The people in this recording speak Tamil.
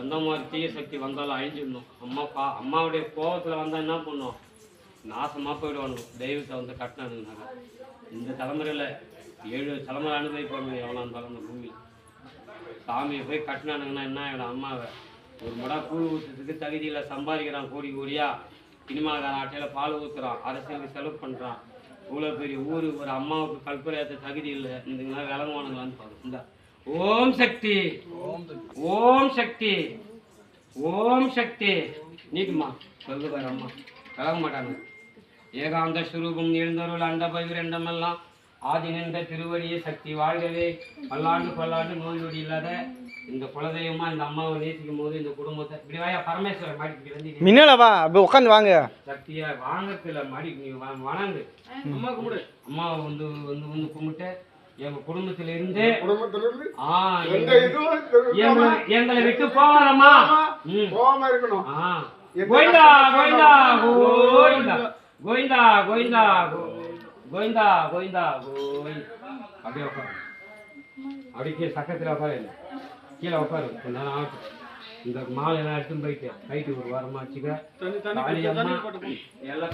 எந்த மாதிரி தீய சக்தி வந்தாலும் அழிஞ்சிடணும். அம்மா பா அம்மாவுடைய கோபத்தில் வந்தால் என்ன பண்ணும்? நாசமாக போயிடுவானு தெய்வத்தை வந்து கட்டினானுங்கனாங்க இந்த தலைமுறையில் ஏழு தலைமுறை அனுபவிப்பாங்க எவ்வளோ இருந்தாலும் அந்த பூமியில் சாமியை போய் கட்டினானுங்கன்னா என்ன ஆகிடும்? அம்மாவை ஒரு முடா கூழ் ஊற்றுறதுக்கு தகுதியில் சம்பாதிக்கிறான் கோடி கோடியா. சினிமாக்காரன் ஆட்டையில் பால் ஊற்றுறான் அரசியலுக்கு செலவு பண்ணுறான் இவ்வளோ பெரிய ஊர் ஒரு அம்மாவுக்கு கல்பரையாத்த தகுதி இல்லை. இந்த விளங்குவானுங்களான்னு பாருங்க. இந்த. ஓம் சக்தி. ஓம் சக்தி. ஓம் சக்தி. நீக்குமா சொல்லு பாரு அம்மா. விளங்க மாட்டாங்க. ஏகாந்த சுரூபம் எழுந்தருள் அண்ட பகிரண்டமெல்லாம் ஆதி நின்ற திருவடியே சக்தி வாழ்கவே. பல்லாண்டு பல்லாண்டு நோய் நொடி இல்லாத இந்த குலதெய்வமா இந்த அம்மாவை நேசிக்கும் போது இந்த குடும்பத்தை இப்படி வாயா பரமேஸ்வரன் மாடிக்கு வந்து முன்னால வா அப்படியே உட்காந்து வாங்க. சக்தியா வாங்கத்துல மாடி நீ வணங்கு. அம்மா கும்பிடு. அம்மாவை வந்து வந்து வந்து கும்பிட்டு எங்க குடும்பத்துல இருந்து குடும்பத்திலிருந்து இதுவும் எங்களை விட்டு போகாதம்மா. போகாம இருக்கணும். கோவிந்தா கோவிந்தா கோவிந்தா. கோவிந்தா கோவிந்தா கோ- கோவிந்தா கோவிந்தா கோவிந்தா. அப்படியே உட்காரு. அப்படியே கீழே சக்கத்தில் உட்காரு. கீழே உட்காரு. கொஞ்ச நேரம் ஆகட்டும் இந்த மாலை எல்லாம் எடுத்துன்னு போயிட்டு. கைட்டு ஒரு வாரமா வச்சுக்க எல்லாம்